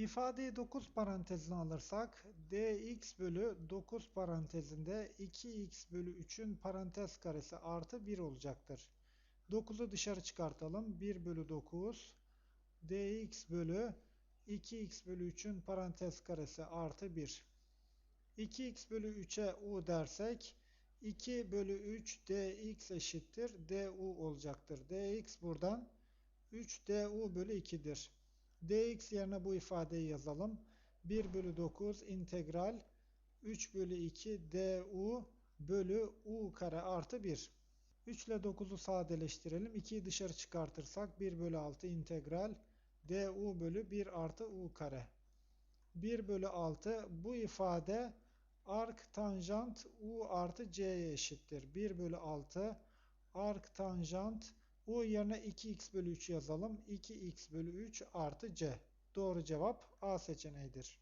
İfadeyi 9 parantezine alırsak dx bölü 9 parantezinde 2x bölü 3'ün parantez karesi artı 1 olacaktır. 9'u dışarı çıkartalım. 1 bölü 9 dx bölü 2x bölü 3'ün parantez karesi artı 1. 2x bölü 3'e u dersek 2 bölü 3 dx eşittir du olacaktır. dx buradan 3 du bölü 2'dir dx yerine bu ifadeyi yazalım. 1 bölü 9 integral 3 bölü 2 du bölü u kare artı 1. 3 ile 9'u sadeleştirelim. 2'yi dışarı çıkartırsak 1 bölü 6 integral du bölü 1 artı u kare. 1 bölü 6 bu ifade ark tanjant u artı c'ye eşittir. 1 bölü 6 ark tanjant U yerine 2x bölü 3 yazalım. 2x bölü 3 artı c. Doğru cevap A seçeneğidir.